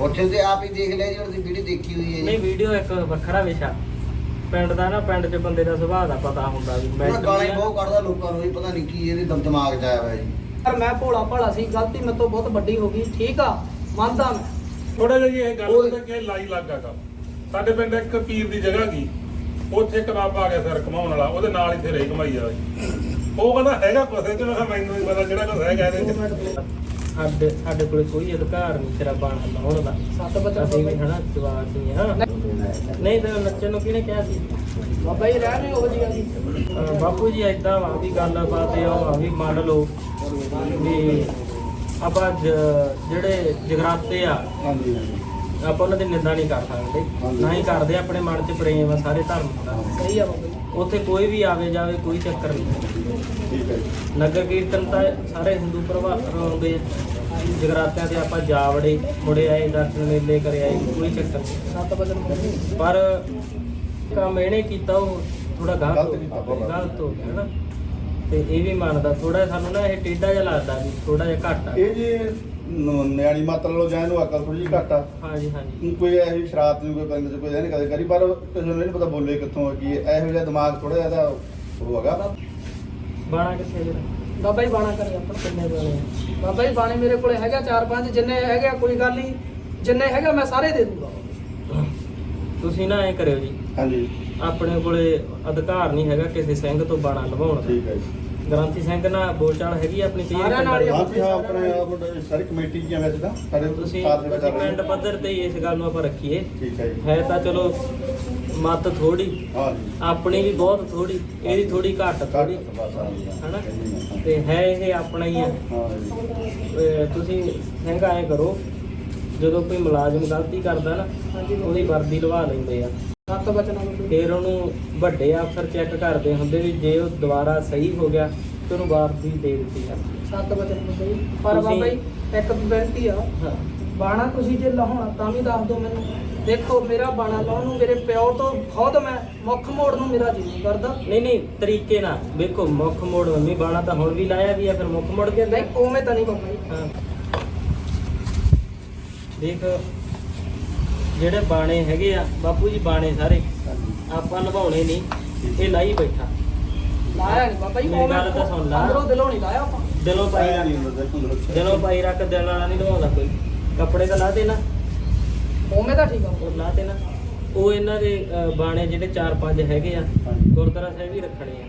ਉੱਥੇ ਤੇ ਆਪ ਹੀ ਦੇਖ ਲਿਆ ਜੀ ਉਹਦੀ ਵੀਡੀਓ ਦੇਖੀ ਹੋਈ ਹੈ ਨਹੀਂ ਜੀ ਵੀਡੀਓ ਇੱਕ ਵੱਖਰਾ ਵਿਸ਼ਾ। ਪਿੰਡ ਦਾ ਨਾ ਪਿੰਡ 'ਚ ਬੰਦੇ ਦਾ ਸੁਭਾਅ ਦਾ ਪਤਾ ਹੁੰਦਾ ਵੀ ਮੈਂ ਗਾਲਾਂ ਹੀ ਮੈਂਟਲੀ ਬਹੁਤ ਕੱਢਦਾ ਲੋਕਾਂ ਨੂੰ ਜੀ ਪਤਾ ਨਹੀਂ ਕੀ ਇਹਦੇ ਦਮ ਦਿਮਾਗ 'ਚ ਆਇਆ ਹੋਇਆ ਜੀ। ਪਰ ਮੈਂ ਭੋਲਾ ਭਾਲਾ ਸੀ ਗਲਤੀ ਮੇਰੇ ਤੋਂ ਬਹੁਤ ਵੱਡੀ ਹੋ ਗਈ ਠੀਕ ਆ ਮੰਨਦਾ ਮੈਂ। ਥੋੜਾ ਜਿਹਾ ਜੀ ਇਹ ਗੱਲ ਉਹ- ਪਤਾ ਕਿ ਲਾਈ ਲੱਗਾ ਕੰਮ। ਸਾਡੇ ਪਿੰਡ ਇੱਕ ਪੀਰ ਦੀ ਜਗ੍ਹਾ ਗਈ ਉੱਥੇ ਇੱਕ ਬਾਬਾ ਆ ਗਿਆ ਸਰ ਕਮਾਉਣ ਵਾਲਾ ਉਹਦੇ ਨਾਲ ਹੀ ਫੇਰੇ ਕਮਾਈ ਆ ਉਹ ਕਹਿੰਦਾ ਹੈਗਾ ਕੁਛ ਤੇ ਮੈਂ ਕਿਹਾ ਮੈਨੂੰ ਨਹੀਂ ਪਤਾ ਜਿਹੜਾ ਕੁਛ ਹੈਗਾ ਇਹਦੇ ਚ। ਸਾਡੇ ਸਾਡੇ ਕੋਲੇ ਕੋਈ ਅਧਿਕਾਰ ਨਹੀਂ ਤੇਰਾ ਬਾਣ ਲਾਉਣ ਦਾ। ਸੱਤ ਬਚਨ ਅਸੀਂ ਵੀ ਬਾਬਾ ਹਨਾ ਜਵਾਬ ਨਹੀਂ ਹਾਂ ਨਹੀਂ ਤਾਂ ਨੱਚਣ ਨੂੰ ਕਿਹਨੇ ਕਿਹਾ ਸੀ? ਬਾਬਾ ਜੀ ਰਹਿ ਨਹੀਂ ਉਹ ਜੀ ਅਹ ਬਾਪੂ ਜੀ ਏਦਾਂ ਵਾ ਵੀ ਗੱਲ ਬਾਤ ਇਹ ਆ ਵੀ ਮੰਨ ਲਓ ਵੀ ਆਪਾਂ ਜਿਹੜੇ ਜਗਰਾਤੇ ਆ ਹਾਂਜੀ ਹਾਂਜੀ। ਆਪਾਂ ਉਹਨਾਂ ਦੀ ਨਿੰਦਾ ਨਹੀਂ ਕਰ ਸਕਦੇ। ਨਾ ਹੀ ਕਰਦੇ ਆਪਣੇ ਮਨ 'ਚ ਪ੍ਰੇਮ ਆ ਸਾਰੇ ਧਰਮ ਦਾ। ਸਹੀ ਆ ਬਾਬਾ ਜੀ। ਉੱਥੇ ਕੋਈ ਵੀ ਆਵੇ ਜਾਵੇ ਕੋਈ ਚੱਕਰ ਨਹੀਂ। ਠੀਕ ਹੈ ਨਗਰ ਕੀਰਤਨ ਤਾਂ ਸਾਰੇ ਹਿੰਦੂ ਪ੍ਰਭਾਵ ਆਉਂਦੇ ਆ ਜਗਰਾਤਿਆਂ ਤੇ ਆਪਾਂ ਜਾ ਵੜੇ ਮੁੜੇ ਆਏ ਦਰਸ਼ਨ ਮੇਲੇ ਕਰੇ ਆਏ ਕੋਈ ਚੱਕਰ ਨਹੀਂ। ਪਰ ਕੰਮ ਇਹਨੇ ਕੀਤਾ ਉਹ ਥੋੜਾ ਗਲਤ ਗਲਤ ਹੋ ਗਿਆ ਨਾ ਤੇ ਇਹ ਵੀ ਮੰਨਦਾ ਥੋੜਾ ਸਾਨੂੰ ਨਾ ਇਹ ਟੇਢਾ ਜਿਹਾ ਲੱਗਦਾ ਵੀ ਥੋੜਾ ਜਿਹਾ ਘੱਟ ਆ। ਇਹ ਜੀ ਨ- ਨਿਆਣੀ ਮਾਤਰ ਲੋ ਜਾਂ ਇਹਨੂੰ ਅਕਲ ਥੋੜੀ ਜਿਹੀ ਘੱਟ ਆ। ਹਾਂਜੀ ਹਾਂਜੀ। ਕੋਈ ਇਹੋ ਸ਼ਰਾਰਤ ਨਹੀਂ ਕੋਈ ਪਿੰਡ ਚ ਕੋਈ ਇਹਨੇ ਕਦੇ ਕਰੀ ਪਰ ਕਿਸੇ ਨੂੰ ਨਹੀਂ ਪਤਾ ਬੋਲੇ ਕਿੱਥੋਂ ਆ ਕੀ ਹੈ। ਇਹੋ ਜਿਹਾ ਦਿਮਾਗ ਥੋੜਾ ਜਿਹਾ ਦਾ ਉਹ ਹੈਗਾ ਬਾਣਾ ਕਿੱਥੇ ਜਿਹੜਾ? ਬਾਬਾ ਜੀ ਬਾਣਾ ਕਰੇ ਆਪਣਾ ਕਿੰਨੇ ਬਾਣੇ ਆ? ਬਾਬਾ ਜੀ ਬਾਣੇ ਮੇਰੇ ਕੋਲੇ ਹੈਗਾ ਚਾਰ ਪੰਜ ਜਿੰਨੇ ਹੈਗੇ ਕੋਈ ਗੱਲ ਨਹੀਂ। ਜਿੰਨੇ ਹੈਗਾ ਮੈਂ ਸਾਰੇ ਦੇ ਦੂੰਗਾ। ਤੁਸੀਂ ਨਾ ਐ ਕਰਿਓ ਜੀ। ਹਾਂਜੀ। ਆਪਣੇ ਕੋਲੇ ਅਧਿਕਾਰ ਨਹੀਂ ਹੈਗਾ ਕਿਸੇ ਸਿੰਘ ਤੋਂ ਬਾਣਾ ਲਵਾਉਣ ਦਾ। ਠੀਕ ਹੈ ਜੀ। ਗ੍ਰੰਥੀ ਸਿੰਘ ਨਾਲ ਬੋਲਚਾਲ ਹੈਗੀ ਆ ਆਪਣੀ ਕਈ ਸਾਰਿਆਂ ਨਾਲ ਹੀ ਆ। ਹਾਂ ਜੀ ਹਾਂ ਆਪਣੇ ਆਪ ਸਾਰੀ ਕਮੇਟੀ ਜੀ ਵੈਸੇ ਤਾਂ ਸਾਡੇ ਤੁਸੀਂ ਸਾਥ ਵਿੱਚ ਤੁਸੀਂ ਚੱਲ ਰਹੀ ਪਿੰਡ ਹੈ। ਪੱਧਰ ਤੇ ਹੀ ਇਸ ਗੱਲ ਨੂੰ ਆਪਾਂ ਰੱਖੀਏ। ਠੀਕ ਹੈ ਜੀ। ਹੈ ਤਾਂ ਚਲੋ ਮਤ ਥੋੜੀ ਹਾਂ ਜੀ। ਆਪਣੀ ਵੀ ਬਹੁਤ ਥੋੜੀ ਇਹਦੀ ਥੋੜੀ ਘੱਟ ਥੋੜੀ ਹਾਂ ਹਨਾ? ਹਾਂ ਤੇ ਹੈ ਇਹ ਆਪਣਾ ਹੀ ਆ। ਅਹ ਤੁਸੀਂ ਸਿੰਘ ਆਏ ਕਰੋ ਜਦੋਂ ਕੋਈ ਮੁਲਾਜ਼ਮ ਗਲਤੀ ਕਰਦਾ ਨਾ ਉਹਦੀ ਵਰਦੀ ਲਵਾ ਲੈਂਦੇ ਆ। ਸੱਤ ਬਚਨ ਫਿਰ ਉਹਨੂੰ ਵੱਡੇ ਅਫਸਰ ਚੈੱਕ ਕਰਦੇ ਹੁੰਦੇ ਵੀ ਜੇ ਉਹ ਦੁਬਾਰਾ ਸਹੀ ਹੋ ਗਿਆ ਤੇ ਉਹਨੂੰ ਵਰਦੀ ਦੇ ਦਿੱਤੀ ਆ। ਸੱਤ ਬਾਬਾ ਜੀ। ਪਰ ਤੁਸੀਂ- ਬਾਬਾ ਜੀ ਇੱਕ ਬੇਨਤੀ ਆ। ਹਾਂ। ਬਾਣਾ ਤੁਸੀਂ ਜੇ ਲਾਉਣਾ ਤਾਂ ਵੀ ਦੱਸ ਦਿਓ ਮੈਨੂੰ। ਦੇਖੋ ਮੇਰਾ ਬਾਣਾ ਲਾਉਣ ਨੂੰ ਮੇਰੇ ਪਿਓ ਤੋਂ ਖੁਦ ਮੈਂ ਮੁੱਖ ਮੋੜ ਨੂੰ ਮੇਰਾ ਜੀ ਨਹੀਂ ਕਰਦਾ। ਨਹੀਂ ਨਹੀਂ ਤਰੀਕੇ ਨਾਲ। ਵੇਖੋ ਮੁੱਖ ਮੋੜ ਮੰਮੀ ਬਾਣਾ ਤਾਂ ਹੁਣ ਵੀ ਲਾਇਆ ਵੀ ਆ ਫਿਰ ਮੁੱਖ ਮੋੜ ਕੇ ਨਹੀਂ ਉਵੇਂ ਤਾਂ ਨਹੀਂ ਬਾਬਾ ਜੀ। ਹਾਂ। ਦੇਖ ਜਿਹੜੇ ਬਾਣੇ ਹੈਗੇ ਆ ਬਾਪੂ ਜੀ ਬਾਣੇ ਸਾਰੇ ਆਪਾਂ ਨਿਭਾਉਣੇ ਨਹੀਂ ਇਹ ਲਾਈ ਬੈਠਾ। ਲਾਇਆ ਨਹੀਂ ਬਾਬਾ ਜੀ ਮੇਰੀ ਗੱਲ ਤਾਂ ਸੁਣ ਲਾ। ਅੰਦਰੋਂ ਦਿਲੋਂ ਨਹੀਂ ਲਾਇਆ ਆਪਾਂ। ਦਿਲੋਂ ਪਾਈ ਰੱਖ ਦਿਲੋਂ ਪਾਈ ਰੱਖ ਦਿਲ ਵਾਲਾ ਨਹੀਂ ਨਿਭਾਉਂਦਾ ਕੋਈ। ਕੱਪੜੇ ਤਾਂ ਲਾ ਦੇ ਨਾ ਉਵੇਂ ਤਾਂ ਠੀਕ ਆ। ਉਹ ਲਾ ਦੇ ਨਾ ਉਹ ਇਹਨਾਂ ਦੇ ਬਾਣੇ ਜਿਹੜੇ 4-5 ਹੈਗੇ ਆ। ਗੁਰਦੁਆਰਾ ਸਾਹਿਬ ਹੀ ਰੱਖਣੇ ਆ।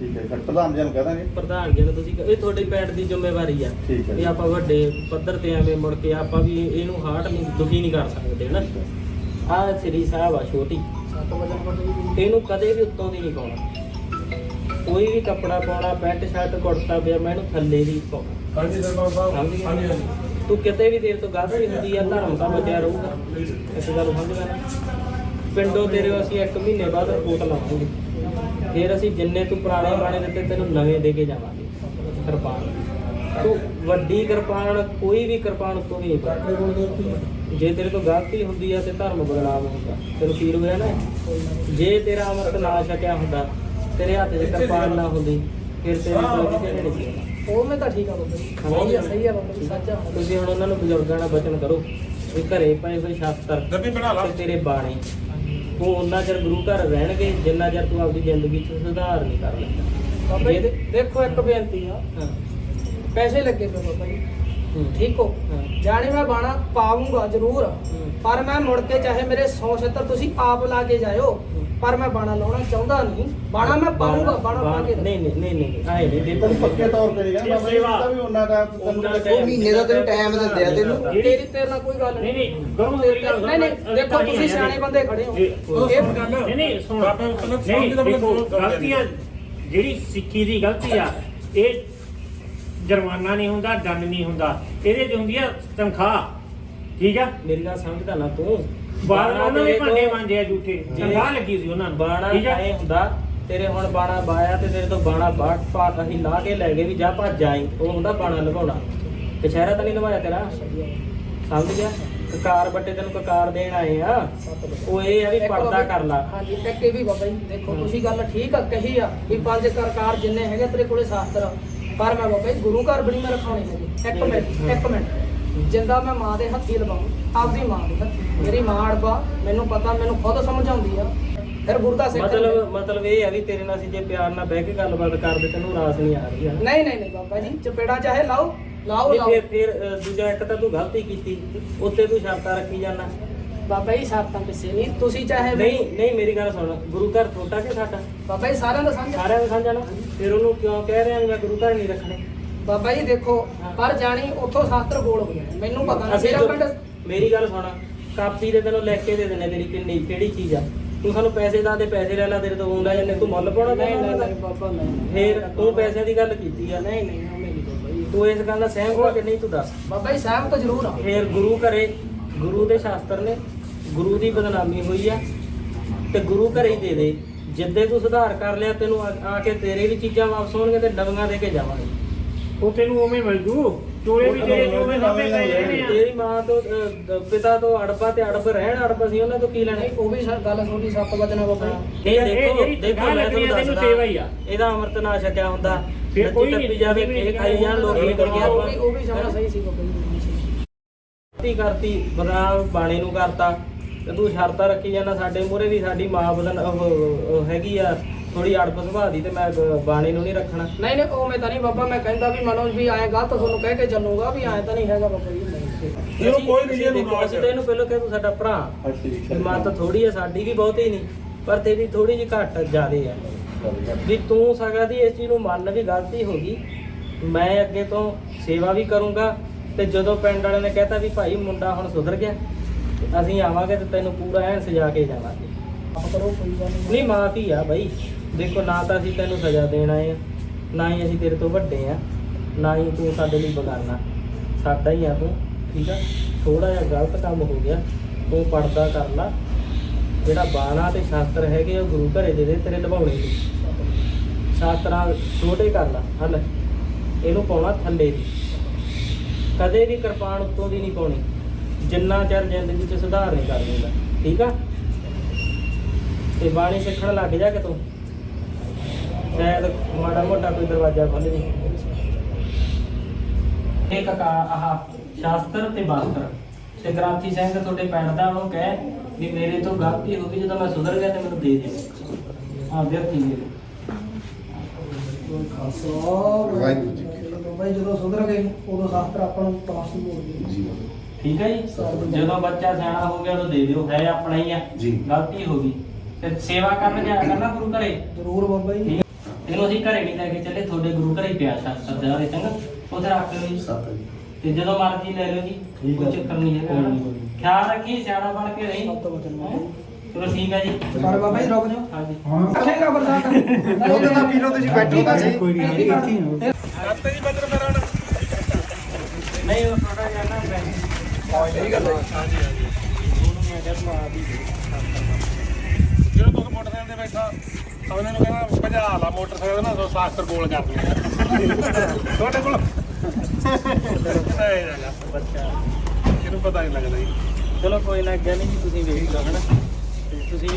ਠੀਕ ਹੈ ਫਿਰ ਪ੍ਰਧਾਨ ਜੀ ਨੂੰ ਕਹਿ ਦਾਂਗੇ। ਪ੍ਰਧਾਨ ਜੀ ਨੂੰ ਤੁਸੀਂ ਇਹ ਤੁਹਾਡੀ ਪੈਂਟ ਦੀ ਜ਼ਿੰਮੇਵਾਰੀ ਆ ਠੀਕ ਹੈ ਵੀ ਜੀ। ਆਪਾਂ ਵੱਡੇ ਪੱਧਰ ਤੇ ਐਵੇਂ ਮੁੜ ਕੇ ਆਪਾਂ ਵੀ ਇਹਨੂੰ ਹਾਰਟ ਨਹੀਂ ਦੁਖੀ ਨਹੀਂ ਕਰ ਸਕਦੇ ਨਾ ਆਹ ਸ੍ਰੀ ਸਾਹਿਬ ਆ ਛੋਟੀ। ਸੱਤ ਬਚਨ ਬਾਬਾ ਜੀ। ਇਹਨੂੰ ਕਦੇ ਵੀ ਉੱਤੋਂ ਦੀ ਨਹੀਂ ਪਾਉਣਾ। ਕੋਈ ਵੀ ਕੱਪੜਾ ਪਾਉਣਾ ਪੈਂਟ ਸ਼ਰਟ ਕੁੜਤਾ ਪਿਆ ਮੈਂ ਇਹਨੂੰ ਥੱਲੇ ਦੀ ਪਾਉਣਾ। ਹਾਂਜੀ ਸਰਪੰਚ ਸਾਹਿਬ। ਸਮਝ ਗਿਆ? ਹਾਂਜੀ ਹਾਂਜੀ। ਤੂੰ ਕਿਤੇ ਵੀ ਦੇਰ ਤੋਂ ਗਲਤੀ ਹੁੰਦੀ ਆ ਧਰਮ ਤਾਂ ਬਚਿਆ ਰਹੂਗਾ। ਇਸ ਗੱਲ ਸਮਝ ਨਾ? ਪਿੰਡੋਂ ਤੇਰੇ ਅਸੀਂ ਇੱਕ ਮਹੀਨੇ ਬਾਅਦ ਰਿਪੋਰਟ ਲਾਵਾਂਗੇ। ਫਿਰ ਅਸੀਂ ਜਿੰਨੇ ਤੂੰ ਪੁਰਾਣੇ ਬਾਣੇ ਦਿੱਤੇ ਤੈਨੂੰ ਨਵੇਂ ਦੇ ਕੇ ਜਾਵਾਂਗੇ। ਕਿਰਪਾਨ। ਤੂੰ ਵੱਡੀ ਕਿਰਪਾਨ ਕੋਈ ਵੀ ਕਿਰਪਾਨ ਨਹੀਂ ਪਾਉਂਦਾ ਜੇ ਤੇਰੇ ਤੋਂ ਗਲਤੀ ਹੁੰਦੀ ਆ ਤੇ ਧਰਮ ਬਦਲਾਵ ਹੁੰਦਾ। ਤੈਨੂੰ ਫੀਲ ਹੋਇਆ ਨਾ? ਜੇ ਤੇਰਾ ਅਮਰਤ ਨਾ ਛਕਿਆ ਹੁੰਦਾ ਤੇਰੇ ਹੱਥ 'ਚ ਕਿਰਪਾਨ ਨਾ ਹੁੰਦੀ ਫਿਰ ਤੇਰੇ ਨੇ ਨਹੀਂ ਸੀ ਆਉਣਾ। ਉਵੇਂ ਤਾਂ ਠੀਕ ਆ ਬਾਬਾ ਜੀ। ਸਹੀ ਆ ਸਹੀ ਆ ਬਾਬਾ ਜੀ ਸੱਚ ਆ। ਤੁਸੀਂ ਹੁਣ ਉਹਨਾਂ ਨੂੰ ਬਜ਼ੁਰਗਾਂ ਨਾਲ ਬਚਨ ਕਰੋ। ਵੀ ਘਰੇ ਪਏ ਹੋਏ ਸ਼ਾਸਤਰ ਡੱਬੀ ਬਣਾ ਲਾ। ਤੇ ਤੇਰੇ ਬਾਣੇ। ਤੂੰ ਉਹਨਾਂ ਚਿਰ ਗੁਰੂ ਘਰ ਰਹਿਣਗੇ ਜਿੰਨਾ ਚਿਰ ਤੂੰ ਆਪਦੀ ਜ਼ਿੰਦਗੀ 'ਚ ਸੁਧਾਰ ਨਹੀਂ ਕਰ ਲੈਂਦਾ। ਬਾਬਾ ਜੀ ਇਹਦੇ- ਦੇਖੋ ਇੱਕ ਬੇਨਤੀ ਆ। ਪੈਸੇ ਲੱਗੇ ਪਏ ਬਾਬਾ ਜੀ। ਠੀਕ ਹੋ। ਜਾਣੇ ਮੈਂ ਬਾਣਾ ਪਾਉਂਗਾ ਜ਼ਰੂਰ। ਪਰ ਮੈਂ ਮੁੜ ਕੇ ਚਾਹੇ ਮੇਰੇ 100 ਛੱਤਰ ਤੁਸੀਂ ਆਪ ਲਾ ਕੇ ਜਾਇਓ। ਪਰ ਮੈਂ ਬਾਣਾ ਲਾਉਣਾ ਚਾਹੁੰਦਾ ਨਹੀਂ। ਬਾਣਾ ਮੈਂ ਪਾਉਂਗਾ ਬਾਣਾ ਪਾ ਕੇ ਨਹੀਂ ਨਹੀਂ ਨਹੀਂ ਨਹੀਂ ਆਏ ਨਹੀਂ ਦੇ ਤੈਨੂੰ ਪੱਕੇ ਤੌਰ ਤੇ ਨਹੀਂ ਬਾਬਾ ਜੀ ਇਹਦਾ ਵੀ ਉਹਨਾਂ ਦਾ ਤੈਨੂੰ ਉਹ ਮਹੀਨੇ ਦਾ ਤੈਨੂੰ ਟਾਈਮ ਦਿੰਦੇ ਆ ਤੈਨੂੰ। ਤੇਰੀ ਤੇਰੇ ਨਾਲ ਕੋਈ ਗੱਲ ਨਹੀਂ। ਨਹੀਂ ਨਹੀਂ ਗੁਰੂ ਮੇਰੀ ਗੱਲ ਨਹੀਂ ਨਹੀਂ ਦੇਖੋ ਤੁਸੀਂ ਸਿਆਣੇ ਬੰਦੇ ਖੜੇ ਹੋ। ਇਹ ਗੱਲ ਨਹੀਂ ਨਹੀਂ ਸੁਣ। ਬਾਬਾ ਪਹਿਲਾਂ ਨਹੀਂ ਸਮਝਦਾ ਬੰਦਾ ਦੇਖੋ ਦੋ ਗਲਤੀਆਂ ਜਿਹੜੀ ਸਿੱਖੀ ਦੀ ਗਲਤੀ ਆ ਇਹ ਜੁਰਮਾਨਾ ਨਹੀਂ ਹੁੰਦਾ ਦੰਡ ਨਹੀਂ ਹੁੰਦਾ। ਇਹਦੇ ਚ ਹੁੰਦੀ ਆ ਤਨਖਾਹ। ਠੀਕ ਆ? ਮੇਰੀ ਗੱਲ ਸਮਝਦਾ ਨਾ ਤੂੰ। ਬਾਹਰ ਉਹਨਾਂ ਨੇ ਭਾਂਡੇ ਮਾਂਜੇ ਆ ਝੂਠੇ। ਲੱਗੀ ਸੀ ਉਹਨਾਂ ਨੂੰ। ਬਾਣਾ ਠੀਕ ਹੁੰਦਾ ਤੇਰੇ ਹੁਣ ਬਾਣਾ ਬਾਇਆ ਤੇ ਤੇਰੇ ਤੋਂ ਬਾਣਾ ਬਾਟ ਪਾਟ ਅਸੀਂ ਲਾ ਕੇ ਲੈ ਗਏ ਵੀ ਜਾ ਭੱਜ ਜਾਈ ਉਹ ਹੁੰਦਾ ਬਾਣਾ ਲਗਾਉਣਾ ਕਚਹਿਰਾ ਤਾਂ ਨਹੀਂ ਲਵਾਇਆ ਤੇਰਾ? ਸਮਝ ਗਿਆ? ਕਕਾਰ ਬੱਟੇ ਤੈਨੂੰ ਕਕਾਰ ਦੇਣ ਆਏ ਆ। ਉਹ ਇਹ ਆ ਵੀ ਪਰਦਾ ਕਰ ਲਾ। ਹਾਂਜੀ ਇੱਕ ਇਹ ਵੀ ਬਾਬਾ ਜੀ ਦੇਖੋ। ਤੁਸੀਂ ਗੱਲ ਠੀਕ ਆ ਕਹੀ ਆ ਵੀ ਪੰਜ ਕਰਕਾਰ ਜਿੰਨੇ ਹੈਗੇ ਤੇਰੇ ਕੋਲੇ ਸ਼ਾਸਤਰ ਆ। ਪਰ ਮੈਂ ਬਾਬਾ ਜੀ ਗੁਰੂ ਘਰ ਬਣੀ ਮੈਂ ਰਖਾਉਣੀ ਹੈਗੀ। ਇੱਕ ਮਿੰਟ ਇੱਕ ਮਿੰਟ। ਜਿੰਦਾ ਮੈਂ ਮਾਂ ਦੇ ਹੱਥੀ ਲਵਾਉਂ ਆਪਦੀ ਮਾਂ ਦੇ ਹੱਥੀ। ਮੇਰੀ ਮਾਂ ਅੜਬਾ ਮੈਨੂੰ ਪਤਾ ਮੈਨੂੰ ਖੁਦ ਸਮਝਾਉਂਦੀ ਆ। ਫਿਰ ਗੁਰਦਾ ਸਿੱਖ ਮਤਲਬ ਮਤਲਬ ਇਹ ਆ ਵੀ ਤੇਰੇ ਨਾਲ ਅਸੀਂ ਜੇ ਪਿਆਰ ਨਾਲ ਬਹਿ ਕੇ ਗੱਲਬਾਤ ਕਰਦੇ ਤੈਨੂੰ ਰਾਸ ਨਹੀਂ ਆ ਰਹੀ ਨਹੀਂ ਨਹੀਂ ਨਹੀਂ ਬਾਬਾ ਜੀ ਚਪੇੜਾ ਚਾਹੇ ਲਾਓ ਲਾਓ ਲਾਓ। ਫਿਰ ਫਿਰ ਦੂਜਾ ਇੱਕ ਤਾਂ ਤੂੰ ਗਲਤੀ ਕੀਤੀ ਉੱਤੇ ਤੂੰ ਸ਼ਰਤਾਂ ਰੱਖੀ ਜਾਂਦਾ ਬਾਬਾ ਜੀ ਸ਼ਰਤਾਂ ਪਿੱਛੇ ਨਹੀਂ ਤੁਸੀਂ ਚਾਹੇ ਨਹੀਂ ਨਹੀਂ ਮੇਰੀ ਗੱਲ ਸੁਣ ਗੁਰੂ ਘਰ ਛੋਟਾ ਕਿ ਸਾਡਾ? ਬਾਬਾ ਜੀ ਸਾਰਿਆਂ ਦਾ ਸਮਝ ਸਾਰਿਆਂ ਨੂੰ? ਸਮਝਣਾ ਫਿਰ ਉਹਨੂੰ ਕਿਉਂ ਕਹਿ ਰਿਹਾ ਮੈਂ ਗੁਰੂ ਘਰ ਨਹੀਂ ਰੱਖਣੇ? ਬਾਬਾ ਜੀ ਦੇਖੋ ਪਰ ਜਾਣੀ ਉੱਥੋਂ ਸ਼ਾਸਤਰ ਬੋਲ ਹੋ ਗਿਆ ਮੈਨੂੰ ਪਤਾ ਨਹੀਂ ਅਸੀਂ ਮੇਰਾ ਪਿੰਡ ਮੇਰੀ ਗੱਲ ਸੁਣ ਕਾਪੀ ਦੇ ਤੈਨੂੰ ਲਿਖ ਕੇ ਦੇ ਦੇਣੇ ਤੇਰੀ ਕਿੰਨੀ ਕਿਹੜੀ ਚੀਜ਼ ਆ? ਤੂੰ ਸਾਨੂੰ ਪੈਸੇ ਦਾ ਦੇ ਪੈਸੇ ਲੈ ਲੈ ਤੇਰੇ ਤੋਂ ਆਉਂਦਾ ਜੰਨੇ ਤੂੰ ਮੁੱਲ ਪਾਉਣਾ ਨਹੀਂ ਨਹੀਂ? ਨਹੀਂ ਬਾਬਾ ਨਹੀਂ ਫਿਰ ਤੂੰ ਪੈਸਿਆਂ ਦੀ ਗੱਲ ਕੀਤੀ ਆ। ਨਹੀਂ ਨਹੀਂ ਬਾਬਾ ਜੀ। ਤੂੰ ਇਸ ਗੱਲ ਦਾ ਸਹਿਮਤ ਹੋ ਕਿ ਨਹੀਂ ਤੂੰ ਦੱਸ? ਬਾਬਾ ਜੀ ਸਾਹਿਬ ਤਾਂ ਜ਼ਰੂਰ ਆ। ਫਿਰ ਗੁਰੂ ਘਰੇ ਗੁਰੂ ਦੇ ਸ਼ਾਸਤਰ ਨੇ ਗੁਰੂ ਦੀ ਬਦਨਾਮੀ ਹੋਈ ਆ ਤੇ ਗੁਰੂ ਘਰੇ ਹੀ ਦੇ ਦੇ। ਜਿੱਦੇ ਤੂੰ ਸੁਧਾਰ ਕਰ ਲਿਆ ਤੈਨੂੰ ਆ ਆ ਕੇ ਤੇਰੇ ਵੀ ਚੀਜ਼ਾਂ ਵਾਪਸ ਹੋਣਗੇ ਤੇ ਨਵੀਆਂ ਦੇ ਕੇ ਜਾਵਾਂਗੇ। ਉਹ ਤੈਨੂੰ ਉਵੇਂ ਮਿਲ ਜੂ। ਚੋਲੇ ਵੀ ਜਿਹੜੇ ਚੋਲੇ ਸਾਹਮਣੇ ਪਏ ਰਹਿਣੇ ਆ। ਤੇਰੀ ਮਾਂ ਤੋਂ ਅ, ਦ- ਪਿਤਾ ਤੋਂ ਅੜਪਾ ਤੇ ਅੜਪ ਰਹਿਣ ਅੜਪ ਸੀ ਉਹਨਾਂ ਤੋਂ ਕੀ ਲੈਣਾ? ਨਹੀਂ ਉਹ ਵੀ ਗੱਲ ਤੁਹਾਡੀ ਸੱਤ ਵਜਣਾ ਬਾਬਾ ਇਹ ਇਹ ਦੇਖੋ ਜਿਹੜੀ ਦੇਖੋ ਮੈਂ ਲੱਗਣੀ ਤੁਹਾਨੂੰ ਆ, ਤੈਨੂੰ ਦੱਸਦਾ ਸੇਵਾ ਹੀ ਆ। ਇਹਦਾ ਅੰਮ੍ਰਿਤ ਨਾ ਛਕਿਆ ਹੁੰਦਾ। ਫਿਰ ਕੋਈ ਟੱਪੀ ਨਹੀਂ, ਜਾਵੇ ਕੋਈ ਕੇ ਖਾਈ ਜਾਣ ਲੋਕ ਨਿਕਲ ਗਿਆ ਉਹ ਵੀ ਉਹ ਵੀ ਸਹੀ ਸੀ ਬਾਬਾ ਜੀ ਕਰਤੀ ਕਰਤੀ ਬਦਨਾਮ ਬਾਣੇ ਨੂੰ ਕਰਤਾ। ਤੇ ਤੂੰ ਸ਼ਰਤਾਂ ਰੱਖੀ ਜਾਂਦਾ ਸਾਡੇ ਮੂਹਰੇ ਵੀ ਸਾਡੀ ਮਾਂ ਬਦਨ ਉਹ ਉਹ ਹੈਗੀ ਆ। ਥੋੜੀ ਅੜਪ ਸੁਭਾਅ ਦੀ ਤੇ ਮੈਂ ਬ- ਬਾਣੇ ਨੂੰ ਨਹੀਂ ਰੱਖਣਾ। ਨਹੀਂ ਨਹੀਂ ਉਹ ਮੈਂ ਤਾਂ ਨਹੀਂ ਬਾਬਾ ਮੈਂ ਕਹਿੰਦਾ ਵੀ ਮਨੋਜ ਵੀ ਆਏ ਗਲਤ ਤੁਹਾਨੂੰ ਕਹਿ ਕੇ ਚੱਲੂਗਾ ਵੀ ਆਏ ਤਾਂ ਨਹੀਂ ਹੈਗਾ ਬਾਬਾ ਜੀ ਨਹੀਂ। ਇਹਨੂੰ ਕੋਈ ਨਹੀਂ ਅਸੀਂ ਇਹਨੂੰ ਦੇਖੋ, ਅਸੀਂ ਤਾਂ ਇਹਨੂੰ ਪਹਿਲਾਂ ਕਿਹਾ ਤੂੰ ਸਾਡਾ ਭਰਾ। ਵੀ ਮਾਂ ਤਾਂ ਥੋੜੀ ਆ ਸਾਡੀ ਵੀ ਬਹੁਤੀ ਨਹੀਂ ਪਰ ਤੇਰੀ ਥੋੜੀ ਜਿਹੀ ਘੱਟ ਜ਼ਿਆਦੇ ਆ ਵੀ ਤੂੰ ਸਕਦਾ ਦੀ ਇਸ ਚੀਜ਼ ਨੂੰ ਮੰਨ ਵੀ ਗਲਤੀ ਹੋ ਗਈ ਮੈਂ ਅੱਗੇ ਤੋਂ ਸੇਵਾ ਵੀ ਕਰੂੰਗਾ ਤੇ ਜਦੋਂ ਪਿੰਡ ਵਾਲਿਆਂ ਨੇ ਕਹਿਤਾ ਵੀ ਭਾਈ ਮੁੰਡਾ ਹੁਣ ਸੁਧਰ ਗਿਆ ਤੇ ਅਸੀਂ ਆਵਾਂਗੇ ਤੇ ਤੈਨੂੰ ਪੂਰਾ ਐਨ ਸਜਾ ਕੇ ਜਾਵਾਂਗੇ। ਆਪ ਕਰੋ ਕੋਈ ਗੱਲ ਨਹੀਂ ਨਹੀਂ ਮਾਂ ਧੀ ਆ ਬਾਈ। ਦੇਖੋ, ਨਾ ਤਾਂ ਅਸੀਂ ਤੈਨੂੰ ਸਜ਼ਾ ਦੇਣਾ ਆਏ ਆ, ਨਾ ਹੀ ਅਸੀਂ ਤੇਰੇ ਤੋਂ ਵੱਡੇ ਆ, ਨਾ ਹੀ ਤੂੰ ਸਾਡੇ ਲਈ ਬਗਾਨਾ। ਸਾਡਾ ਹੀ ਆ ਤੂੰ, ਠੀਕ ਆ? ਥੋੜਾ ਜਿਹਾ ਗਲਤ ਕੰਮ ਹੋ ਗਿਆ, ਤੂੰ ਪਰਦਾ ਕਰ ਲਾ। ਜਿਹੜਾ ਬਾਣਾ ਤੇ ਸ਼ਾਸਤਰ ਹੈਗੇ ਆ, ਉਹ ਗੁਰੂ ਘਰੇ ਦੇ ਦੇ, ਤੇਰੇ ਨਿਭਾਉਣੇ ਨੇ। ਸ਼ਾਸਤਰਾਂ ਛੋਟੇ ਕਰ ਲਾ, ਹਲ। ਇਹਨੂੰ ਪਾਉਣਾ ਥੱਲੇ ਦੀ। ਕਦੇ ਵੀ ਕਿਰਪਾਨ ਉੱਤੋਂ ਦੀ ਨਹੀਂ ਪਾਉਣੀ। ਜਿੰਨਾ ਚਿਰ ਜ਼ਿੰਦਗੀ 'ਚ ਸੁਧਾਰ ਨਹੀਂ ਕਰ ਦਿੰਦਾ, ਠੀਕ ਆ? ਤੇ ਬਾਣੀ ਸਿੱਖਣ ਲੱਗ ਜਾ ਕਿ ਤੂੰ ਸ਼ਾਇਦ ਮਾੜਾ ਮੋਟਾ ਕੋਈ ਦਰਵਾਜ਼ਾ ਖੁੱਲ ਜੇ। ਇੱਕ ਕਾ ਆਹ ਸ਼ਾਸਤਰ ਤੇ ਬਾਸਤਰ ਤੇ ਗ੍ਰਾਂਥੀ ਸਿੰਘ ਤੁਹਾਡੇ ਪਿੰਡ ਦਾ ਉਹਨੂੰ ਕਹਿ ਵੀ ਮੇਰੇ ਤੋਂ ਗਲਤੀ ਹੋ ਗਈ ਜਦੋਂ ਮੈਂ ਸੁਧਰ ਗਿਆ ਤੇ ਮੈਨੂੰ ਦੇ ਦੇ ਆ ਵਿਅਕਤੀ ਦੇ ਵਾਹਿਗੁਰੂ ਜੀ ਜਦੋਂ ਸੁਧਰ ਗਏ ਉਦੋਂ ਸ਼ਾਸਤਰ ਆਪਾਂ ਨੂੰ ਪਾਸ ਨੂੰ ਹੋ ਗਏ। ਜੀ ਠੀਕ ਹੈ ਜੀ? ਜਦੋਂ ਬੱਚਾ ਸਿਆਣਾ ਹੋ ਗਿਆ ਉਦੋਂ ਦੇ ਦਿਓ ਹੈ ਆਪਣਾ ਹੀ ਆ। ਜੀ। ਗਲਤੀ ਹੋ ਗਈ। ਤੇ ਸੇਵਾ ਕਰਨ ਜਾਇਆ ਕਰਨਾ ਗੁਰੂ ਘਰੇ? ਜ਼ਰੂਰ ਬਾਬਾ ਜੀ? ਇਹਨੂੰ ਅਸੀਂ ਘਰੇ ਨਹੀਂ ਲੈ ਕੇ ਚੱਲੇ ਤੁਹਾਡੇ ਗੁਰੂ ਘਰੇ ਹੀ ਪਿਆ ਸ਼ਾਸਤਰ ਦੇ ਚੰਗਾ ਉੱਥੇ ਰੱਖ ਲਿਓ ਜੀ। ਸਤ ਜੀ। ਤੇ ਜਦੋਂ ਮਰਜ਼ੀ ਲੈ ਲਿਓ ਜੀ। ਠੀਕ ਕੋਈ ਹੈ। ਚੱਕਰ ਨਹੀਂ ਹੈਗਾ। ਕੋਈ ਨਹੀਂ, ਕੋਈ ਨਹੀਂ। ਖਿਆਲ ਰੱਖੀ ਸਿਆਣਾ ਬਣ ਕੇ ਰਹੀ। ਚਲੋ ਠੀਕ ਹੈ ਜੀ। ਪਰ ਬਾਬਾ ਜੀ ਰੁਕ ਜਾਓ। ਹਾਂਜੀ। ਰੱਖੇਗਾ ਬਰਦਾਸ਼ਤ ਉਹਦੇ ਨਾਲ ਪੀ ਲਓ ਤੁਸੀਂ ਬੈਠੋ ਤਾਂ ਸਹੀ। ਕੋਈ ਨਹੀਂ ਇੱਥੇ ਹੀ ਹੋ। ਮੇਰਾ ਨਹੀਂ ਉਹ ਥੋੜਾ ਜਿਹਾ ਨਾ ਸਹੀ ਗੱਲ ਹੈ। ਹਾਂਜੀ ਹਾਂਜੀ। ਉਹਨੂੰ ਮੈਂ ਕਿਹਾ ਤੂੰ ਆਪ ਹੀ ਦੇ ਜਦੋਂ ਤੂੰ ਮੋਟਰਸਾਈਕਲ ਤੇ ਬੈਠਾ ਉਹਨਾਂ ਨੂੰ ਕਹਿੰਦਾ ਭਜਾ ਲਾ ਮੋਟਰਸਾਈਕਲ ਨਾ ਸੋ ਸ਼ਾਸਤਰ ਗੋਲ ਕਰ ਦੂੰਗਾ ਤੁਹਾਡੇ ਕੋਲ? ਨਹੀਂ ਜਾਗਾ ਬੱਚਾ ਇਹਨੂੰ ਪਤਾ ਨਹੀਂ ਲੱਗਦਾ ਜੀ। ਚਲੋ ਕੋਈ ਨਾ ਅੱਗੇ ਨਹੀਂ ਜੀ ਤੁਸੀਂ ਵੇਖ ਲਓ ਹਨਾ। ਤੇ ਤੁਸੀਂ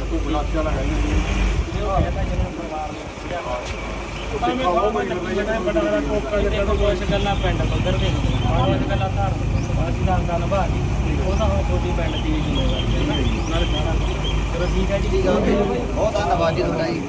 ਤੂੰ ਬਲਾਕ ਵਾਲਾ ਹੈ ਤੁਸੀਂ ਉਹ ਕਹਿੰਦਾ ਜਿਹਨੂੰ ਪਰਿਵਾਰ ਨੂੰ ਕਿਹਾ ਤਾਂ ਮੈਂ ਬਹੁਤ ਬੜਾ ਬੜਾ ਬੜਾ ਕੋਕਾ ਦੇਖੋ ਜਿਹਾ ਕੁਛ ਗੱਲਾਂ ਪਿੰਡ ਪੱਧਰ ਤੇ ਕੁਛ ਗੱਲਾਂ ਬਾਕੀ ਦਾ ਤਾਂ ਪਿੰਡ ਦੀ ਜ਼ਿੰਮੇਵਾਰੀ ਨਾਲ ਖਾਣਾ ਚਲੋ ਠੀਕ ਹੈ ਜੀ ਬਹੁਤ ਧੰਨਵਾਦ ਜੀ ਤੁਹਾਡਾ ਜੀ।